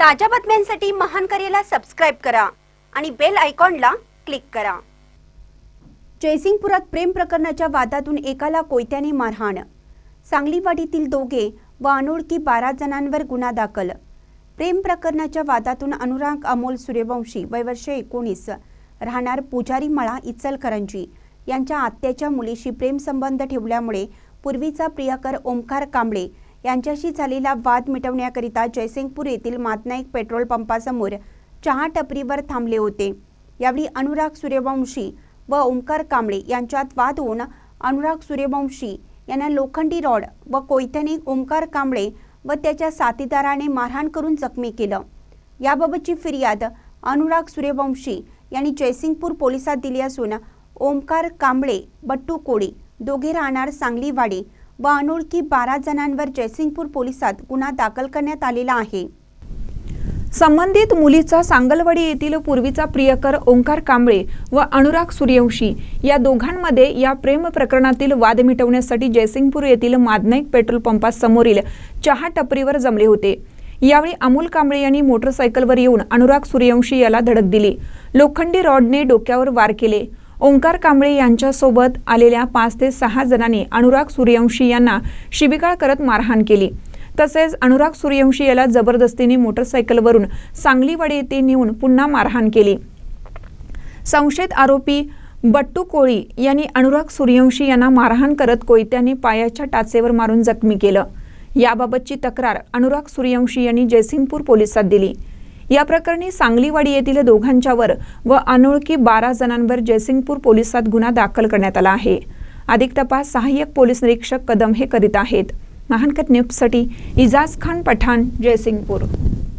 ताज्या बातम्यांसाठी महान करेला सबस्क्राईब करा आणि बेल आयकॉनला क्लिक करा. जयसिंगपुरात प्रेम प्रकरणाच्या वादातून एकाला कोयत्याने मारहाण. सांगलीवाडीतील दोघे व अनोळखी बारा जणांवर गुन्हा दाखल. प्रेम प्रकरणाच्या वादातून अनुराग अमोल सूर्यवंशी वयवर्ष एकोणीस राहणार पुजारी मळा इचलकरंजी यांच्या आत्याच्या मुलीशी प्रेमसंबंध ठेवल्यामुळे पूर्वीचा प्रियकर ओमकार कांबळे यांच्याशी झालेला वाद मिटवण्याकरिता जयसिंगपूर येथील मातनाईक पेट्रोल पंपासमोर चहा टपरीवर थांबले होते. यावेळी अनुराग सूर्यवंशी व ओंकार कांबळे यांच्यात वाद होऊन अनुराग सूर्यवंशी यांना लोखंडी रॉड व कोयत्याने ओंकार कांबळे व त्याच्या साथीदाराने मारहाण करून जखमी केलं. याबाबतची फिर्याद अनुराग सूर्यवंशी यांनी जयसिंगपूर पोलिसात दिली असून ओमकार कांबळे बट्टू कोळी दोघे राहणार सांगलीवाडी व अनोळखी बारा जणांवर जयसिंगपूर पोलिसात गुन्हा दाखल करण्यात आलेला आहे. संबंधित मुलीचा सांगलवाडी येथील पूर्वीचा प्रियकर ओंकार कांबळे व अनुराग सूर्यवंशी या दोघांमध्ये या प्रेम प्रकरणातील वाद मिटवण्यासाठी जयसिंगपूर येथील मादनाईक पेट्रोल पंपासमोरील चहा टपरीवर जमले होते. यावेळी अमोल कांबळे यांनी मोटरसायकलवर येऊन अनुराग सूर्यवंशी याला धडक दिली. लोखंडी रॉडने डोक्यावर वार केले. ओंकार कांबळे यांच्यासोबत आलेल्या पाच ते सहा जणांनी अनुराग सूर्यवंशी यांना शिबिकाळ करत मारहाण केली. तसेच अनुराग सूर्यवंशी याला जबरदस्तीने मोटरसायकलवरून सांगलीवाडी येथे नेऊन पुन्हा मारहाण केली. संशयित आरोपी बट्टू कोळी यांनी अनुराग सूर्यवंशी यांना मारहाण करत कोयत्याने पायाच्या टाचेवर मारून जखमी केलं. याबाबतची तक्रार अनुराग सूर्यवंशी यांनी जयसिंगपूर पोलिसात दिली. या प्रकरणी सांगलीवाडी येथील दोघांच्यावर व अनोळखी बारा जणांवर जयसिंगपूर पोलिसात गुन्हा दाखल करण्यात आला आहे. अधिक तपास सहाय्यक पोलीस निरीक्षक कदम हे करीत आहेत. महानकत न्यूजसाठी इजाज खान पठाण जयसिंगपूर.